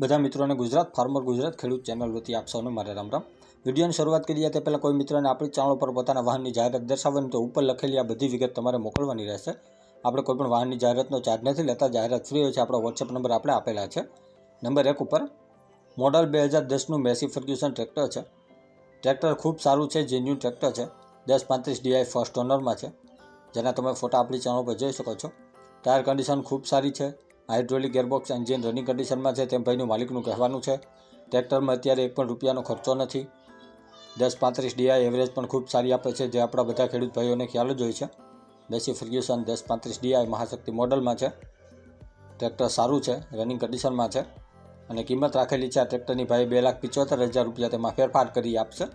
બધા મિત્રોને ગુજરાત ફાર્મર ગુજરાત ખેડૂત ચેનલ વતી આપ મારે રામ રામ. વિડીયોની શરૂઆત કરીએ તે પહેલાં કોઈ મિત્રોને આપણી ચેનલ પર પોતાના વાહનની જાહેરાત દર્શાવવાની તો ઉપર લખેલી આ બધી વિગત તમારે મોકલવાની રહેશે. આપણે કોઈ પણ વાહનની જાહેરાતનો ચાર્જ નથી લેતા, જાહેરાત ફ્રી હોય છે, આપણો વોટ્સએપ નંબર આપણે આપેલા છે. નંબર એક ઉપર, મોડલ બે હજાર દસનું મેસી ફર્ગ્યુસન ટ્રેક્ટર છે. ટ્રેક્ટર ખૂબ સારું છે જેન્યુન ટ્રેક્ટર છે. દસ પાંત્રીસ ડીઆઈ ફર્સ્ટ ઓનરમાં છે. જેના તમે ફોટા આપણી ચેનલ પર જોઈ શકો છો. ટાયર કન્ડિશન ખૂબ સારી છે. હાઇડ્રોલિક ગેરબોક્સ એન્જિન રનિંગ કન્ડિશનમાં છે તેમ ભાઈનું માલિકનું કહેવાનું છે. ટ્રેક્ટરમાં અત્યારે એક પણ રૂપિયાનો ખર્ચો નથી. દસ પાંત્રીસ ડીઆઈ એવરેજ પણ ખૂબ સારી આપે છે જે આપણા બધા ખેડૂત ભાઈઓને ખ્યાલ જ હોય છે. બેસી ફર્ગ્યુસન દસ પાંત્રીસ ડીઆઈ મહાશક્તિ મોડલમાં છે. ટ્રેક્ટર સારું છે, રનિંગ કન્ડિશનમાં છે અને કિંમત રાખેલી છે આ ટ્રેક્ટરની ભાઈ બે લાખ પંચોતેર હજાર રૂપિયા તેમાં ફેરફાર કરી આપશે.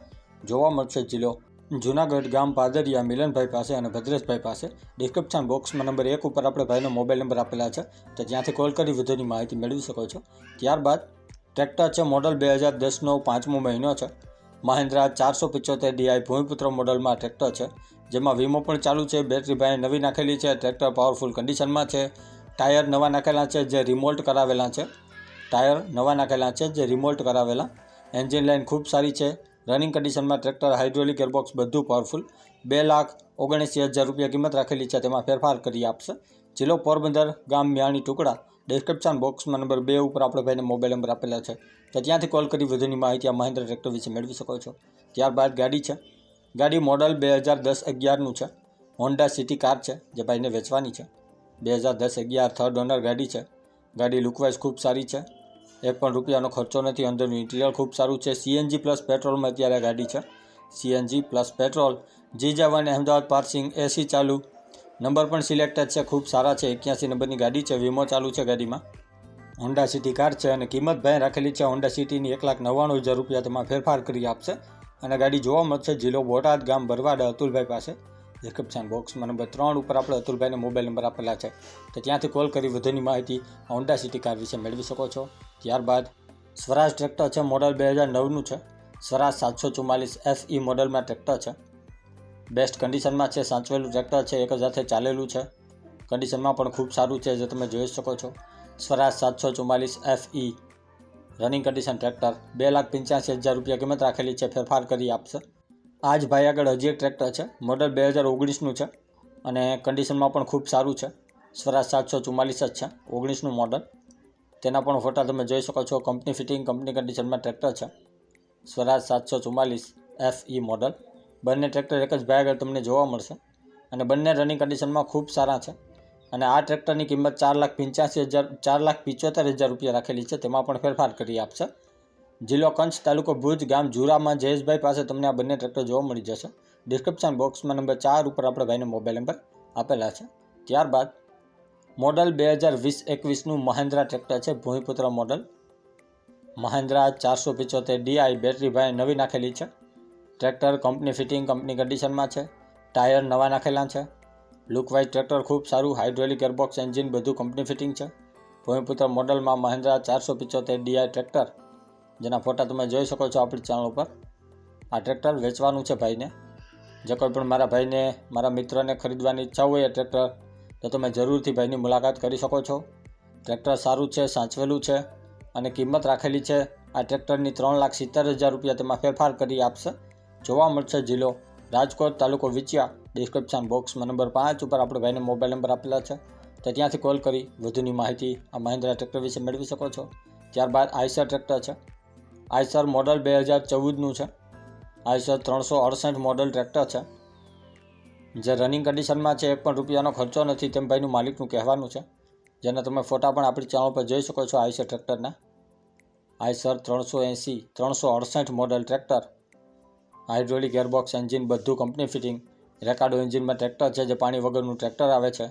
જોવા મળશે જિલ્લો જુનાગઢ ગામ પાદરિયા મિલનભાઈ પાસે અને ભદ્રેશભાઈ પાસે ડિસ્ક્રિપ્શન બોક્સમાં નંબર એક ઉપર આપણે ભાઈનો મોબાઈલ નંબર આપેલા છે. તો ત્યાંથી કોલ કરી વધુની માહિતી મેળવી શકો છો. ત્યારબાદ ટ્રેક્ટર છે મોડલ બે હજાર દસનો પાંચમો મહિનો છે. મહિન્દ્રા ચારસો પિચોતેર ડીઆઈ ભૂમિપુત્ર મોડલમાં ટ્રેક્ટર છે. જેમાં વીમો પણ ચાલુ છે. બેટરી ભાઈ નવી નાખેલી છે. ટ્રેક્ટર પાવરફુલ કન્ડિશનમાં છે. ટાયર નવા નાખેલા છે જે રિમોલ્ટ કરાવેલા છે. ટાયર નવા નાખેલા છે જે રિમોલ્ટ કરાવેલા. એન્જિન લાઇન ખૂબ સારી છે. રનિંગ કન્ડિશનમાં ટ્રેક્ટર હાઇડ્રોલિક ગેરબોક્સ બધું પાવરફુલ બે લાખ ઓગણસી હજાર રૂપિયા કિંમત રાખેલી છે, તેમાં ફેરફાર કરી આપશે. જિલ્લો પોરબંદર, ગામ મ્યાણી ટુકડા. ડિસ્ક્રિપ્શન બોક્સમાં નંબર બે ઉપર આપણે ભાઈને મોબાઈલ નંબર આપેલા છે. તો ત્યાંથી કોલ કરી વધુની માહિતી આ મહિન્દ્રા ટ્રેક્ટર વિશે મેળવી શકો છો. ત્યારબાદ ગાડી છે. ગાડી મોડલ બે હજાર દસ અગિયારનું છે. હોન્ડા સિટી કાર છે, જે ભાઈને વેચવાની છે. બે હજાર દસ અગિયાર થર્ડ ઓનર ગાડી છે. ગાડી લુકવાઇઝ ખૂબ સારી છે. એક પણ રૂપિયાનો ખર્ચો નથી, અંદરનું ઇન્ટિરિયર ખૂબ સારું છે. સીએનજી પ્લસ પેટ્રોલમાં અત્યારે ગાડી છે. સીએનજી પ્લસ પેટ્રોલ જીજાવાન અમદાવાદ પાર્સિંગ એસી ચાલુ. નંબર પણ સિલેક્ટેડ છે, ખૂબ સારા છે. એક્યાસી નંબરની ગાડી છે, વીમો ચાલુ છે ગાડીમાં. હોન્ડા સિટી કાર છે અને કિંમત ભાઈ રાખેલી છે. હોન્ડા સિટીની એક લાખ નવ્વાણું હજાર રૂપિયા તેમાં ફેરફાર કરી આપશે. અને ગાડી જોવા મળશે જિલ્લો બોટાદ ગામ ભરવાડ અતુલભાઈ પાસે. ડિસ્ક્રિપ્શન બોક્સમાં નંબર ત્રણ ઉપર આપણે અતુલભાઈને મોબાઈલ નંબર આપેલા છે. તો ત્યાંથી કોલ કરી વધુની માહિતી હોન્ડા સિટી કાર વિશે મેળવી શકો છો. ત્યારબાદ સ્વરાજ ટ્રેક્ટર છે મોડલ બે હજાર નવનું છે. સ્વરાજ સાતસો ચુમ્માલીસ એફ ઈ મોડલમાં ટ્રેક્ટર છે. બેસ્ટ કન્ડિશનમાં છે, સાચવેલું ટ્રેક્ટર છે, એક સાથે ચાલેલું છે. કન્ડિશનમાં પણ ખૂબ સારું છે, જે તમે જોઈ શકો છો. સ્વરાજ સાતસો ચુમ્માલીસ F E running condition tractor બે લાખ પંચ્યાસી હજાર રૂપિયા કિંમત રાખેલી છે, ફેરફાર કરી આપશે. આ જ ભાઈ આગળ હજી એક ટ્રેક્ટર છે. મોડલ બે હજાર ઓગણીસનું છે અને કન્ડિશનમાં પણ ખૂબ સારું છે. સ્વરાજ સાતસો ચુમ્માલીસ જ છે ઓગણીસનું મોડલ તેના પણ ફોટા તમે જોઈ શકો છો. કંપની ફિટિંગ કંપની કન્ડિશનમાં ટ્રેક્ટર છે. સ્વરાજ સાતસો ચુમ્માલીસ એફ ઈ મોડલ બંને ટ્રેક્ટર એક જ ભાઈ આગળ તમને જોવા મળશે. અને બંને રનિંગ કન્ડિશનમાં ખૂબ સારા છે. અને આ ટ્રેક્ટરની કિંમત ચાર લાખ પંચ્યાસી હજાર, ચાર લાખ પંચોતેર હજાર રૂપિયા રાખેલી છે. તેમાં પણ ફેરફાર કરી આપશે. જિલ્લો કંચ તાલુકો ભુજ ગામ જુરામાં જયેશભાઈ પાસે તમને આ બંને ટ્રેક્ટર જોવા મળી જશે. ડિસ્ક્રિપ્શન બોક્સમાં નંબર ચાર ઉપર આપણે ભાઈને મોબાઈલ નંબર આપેલા છે. ત્યારબાદ મોડલ બે હજાર વીસ એકવીસનું મહેન્દ્રા ટ્રેક્ટર છે, ભૂમિપુત્ર મોડલ મહેન્દ્રા ચારસો પિચોતેર ડીઆઈ બેટરી ભાઈ નવી નાખેલી છે. ટ્રેક્ટર કંપની ફિટિંગ કંપની કન્ડિશનમાં છે. ટાયર નવા નાખેલા છે. લુકવાઇઝ ટ્રેક્ટર ખૂબ સારું હાઇડ્રોલિક એરબોક્સ એન્જિન બધું કંપની ફિટિંગ છે. ભૂમિપુત્ર મોડલમાં મહેન્દ્રા ચારસો પિચોતેર ડીઆઈ ટ્રેક્ટર જેના ફોટા તમે જોઈ શકો છો આપણી ચેનલ ઉપર. આ ટ્રેક્ટર વેચવાનું છે ભાઈને. જે કોઈ પણ મારા ભાઈને, મારા મિત્રને ખરીદવાની ઈચ્છા હોય એ ટ્રેક્ટર તો તમે જરૂરથી ભાઈની મુલાકાત કરી શકો છો. ટ્રેક્ટર સારું છે, સાચવેલું છે અને કિંમત રાખેલી છે. આ ટ્રેક્ટરની ત્રણ લાખ સિત્તેર હજાર રૂપિયા તેમાં ફેરફાર કરી આપશે. જોવા મળશે જિલ્લો રાજકોટ, તાલુકો વિચિયા. ડિસ્ક્રિપ્શન બોક્સમાં નંબર પાંચ ઉપર આપણે ભાઈને મોબાઈલ નંબર આપેલા છે. તો ત્યાંથી કોલ કરી, વધુની માહિતી આ મહિન્દ્રા ટ્રેક્ટર વિશે મેળવી શકો છો. ત્યારબાદ આઈસર ટ્રેક્ટર છે. આઈસર મોડલ બે હજાર ચૌદનું છે. આઈસર ત્રણસો અડસઠ મોડલ ટ્રેક્ટર છે. જે રનિંગ કન્ડિશનમાં છે, એક પણ રૂપિયાનો ખર્ચો નથી તેમ ભાઈનું માલિકનું કહેવાનું છે. જેના તમે ફોટા પણ આપણી ચેનલ પર જોઈ શકો છો આઈસર ટ્રેક્ટરના. આઈસર ત્રણસો એંસી, ત્રણસો અડસઠ model tractor. Hydraulic airbox engine, બધું કંપની ફિટિંગ રેકાર્ડો એન્જિનમાં ટ્રેક્ટર છે જે પાણી વગરનું ટ્રેક્ટર આવે છે.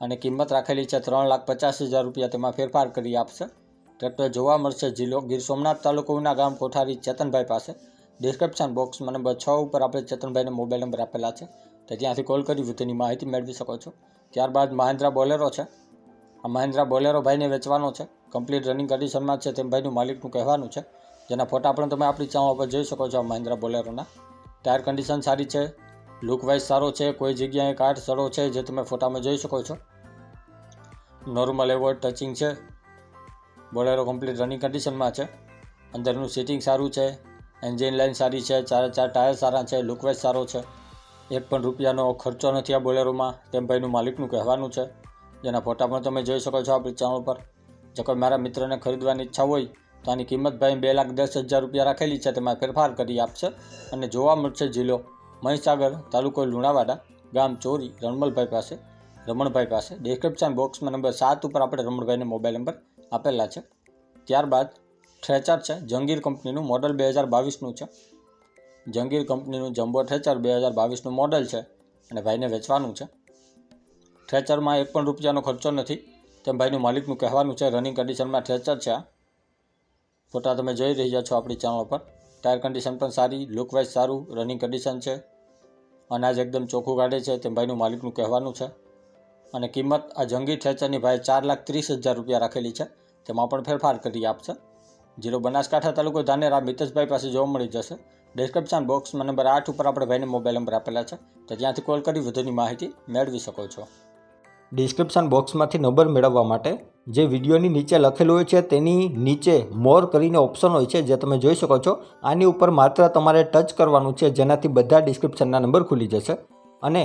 અને કિંમત રાખેલી છે ત્રણ લાખ પચાસ હજાર રૂપિયા. તેમાં ફેરફાર કરી આપશે. ટ્રેક્ટર જોવા મળશે જિલ્લો. ગીર સોમનાથ તાલુકોના ગામ કોઠારી ચેતનભાઈ પાસે. ડિસ્ક્રિપ્શન બોક્સમાં નંબર છ ઉપર આપણે ચેતનભાઈને મોબાઈલ નંબર આપેલા છે. તો ત્યાંથી કોલ કરી તેની માહિતી મેળવી શકો છો. ત્યારબાદ મહિન્દ્રા બોલેરો છે. આ મહેન્દ્રા બોલેરો ભાઈને વેચવાનો છે. કમ્પ્લીટ રનિંગ કન્ડિશનમાં છે તેમ ભાઈનું માલિકનું કહેવાનું છે. જેના ફોટા પણ તમે આપણી ચાવા પર જોઈ શકો છો આ મહિન્દ્રા બોલેરોના. ટાયર કન્ડિશન સારી છે. લુકવાઇઝ સારો છે. કોઈ જગ્યાએ કાટ સડો છે જે તમે ફોટામાં જોઈ શકો છો. નોર્મલ એવોર્ડ ટચિંગ છે. બોલેરો કમ્પ્લીટ રનિંગ કન્ડિશનમાં છે. અંદરનું સીટિંગ સારું છે એન્જિન લાઇન સારી છે, ચારે ચાર ટાયર સારા છે લુકવાઇઝ સારો છે. એક પણ રૂપિયાનો ખર્ચો નથી આ બોલેરોમાં, તેમ ભાઈનું માલિકનું કહેવાનું છે. જેના ફોટા પણ તમે જોઈ શકો છો આપણી ચેનલ પર. જો કોઈ મારા મિત્રને ખરીદવાની ઈચ્છા હોય, તો આની કિંમત ભાઈ બે લાખ દસ હજાર રૂપિયા રાખેલી છે, તેમાં ફેરફાર કરી આપશે. અને જોવા મળશે જિલ્લો મહીસાગર તાલુકો લુણાવાડા, ગામ ચોરી રણમલભાઈ પાસે. રમણભાઈ પાસે. ડિસ્ક્રિપ્શન બોક્સમાં નંબર સાત ઉપર આપણે રમણભાઈનો મોબાઈલ નંબર આપેલા છે. ત્યારબાદ થ્રેચર છે. જંગીર કંપનીનું મોડલ બે હજાર બાવીસનું છે. જંગીર કંપનીનું જમ્બો થ્રેચર બે હજાર બાવીસનું મોડલ છે અને ભાઈને વેચવાનું છે. થ્રેચરમાં એક પણ રૂપિયાનો ખર્ચો નથી. તેમ ભાઈનું માલિકનું કહેવાનું છે રનિંગ કન્ડિશનમાં થ્રેચર છે આ. ફોટા તમે જોઈ રહ્યા છો આપણી ચેનલ પર. ટાયર કન્ડિશન પણ સારી લુકવાઇઝ સારું રનિંગ કન્ડિશન છે. અનાજ એકદમ ચોખ્ખું કાઢે છે. તેમ ભાઈનું માલિકનું કહેવાનું છે. અને કિંમત આ જંગી ઠેચરની ભાઈ ચાર લાખ ત્રીસ હજાર રૂપિયા રાખેલી છે. તેમાં પણ ફેરફાર કરી આપશે જીરો બનાસકાંઠા તાલુકો ધાનેરા મિતેશભાઈ પાસે જોવા મળી જશે. ડિસ્ક્રિપ્શન બોક્સમાં નંબર આઠ ઉપર આપણે ભાઈને મોબાઈલ નંબર આપેલા છે. તો ત્યાંથી કોલ કરી વધુની માહિતી મેળવી શકો છો. ડિસ્ક્રિપ્શન બોક્સમાંથી નંબર મેળવવા માટે જે વિડીયોની નીચે લખેલું હોય છે તેની નીચે મોર કરીને ઓપ્શન હોય છે જે તમે જોઈ શકો છો. આની ઉપર માત્ર તમારે ટચ કરવાનું છે જેનાથી બધા ડિસ્ક્રિપ્શનના નંબર ખુલી જશે. અને